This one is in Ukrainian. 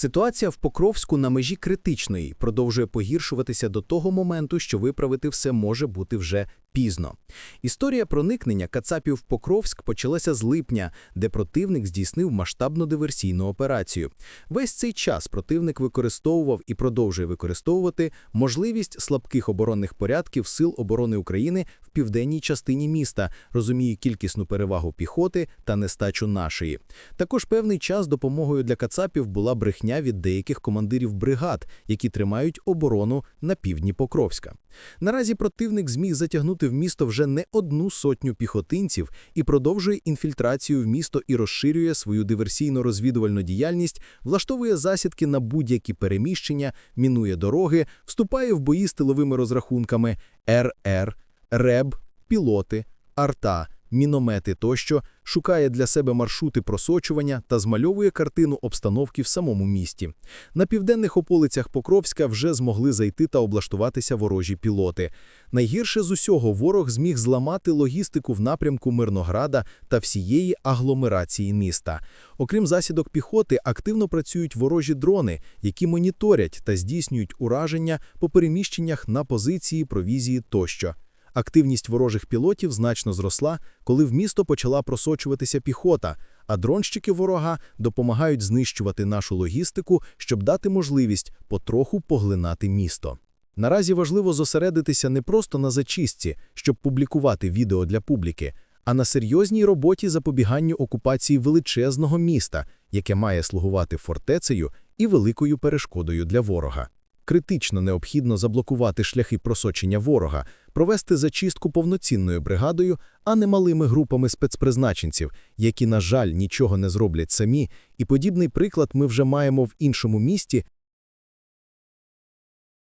Ситуація в Покровську на межі критичної продовжує погіршуватися до того моменту, що виправити все може бути вже пізно. Історія проникнення Кацапів в Покровськ почалася з липня, де противник здійснив масштабну диверсійну операцію. Весь цей час противник використовував і продовжує використовувати можливість слабких оборонних порядків Сил оборони України в південній частині міста, розуміє кількісну перевагу піхоти та нестачу нашої. Також певний час допомогою для Кацапів була брехня від деяких командирів бригад, які тримають оборону на півдні Покровська. Наразі противник зміг затягнути в місто вже не одну сотню піхотинців і продовжує інфільтрацію в місто і розширює свою диверсійно-розвідувальну діяльність, влаштовує засідки на будь-які переміщення, мінує дороги, вступає в бої з тиловими розрахунками. РР, РЕБ, пілоти, арта, міномети тощо, шукає для себе маршрути просочування та змальовує картину обстановки в самому місті. На південних околицях Покровська вже змогли зайти та облаштуватися ворожі пілоти. Найгірше з усього ворог зміг зламати логістику в напрямку Мирнограда та всієї агломерації міста. Окрім засідок піхоти, активно працюють ворожі дрони, які моніторять та здійснюють ураження по переміщеннях на позиції, провізії тощо. Активність ворожих пілотів значно зросла, коли в місто почала просочуватися піхота, а дронщики ворога допомагають знищувати нашу логістику, щоб дати можливість потроху поглинати місто. Наразі важливо зосередитися не просто на зачистці, щоб публікувати відео для публіки, а на серйозній роботі запобіганню окупації величезного міста, яке має слугувати фортецею і великою перешкодою для ворога. Критично необхідно заблокувати шляхи просочення ворога, провести зачистку повноцінною бригадою, а не малими групами спецпризначенців, які, на жаль, нічого не зроблять самі, і подібний приклад ми вже маємо в іншому місті,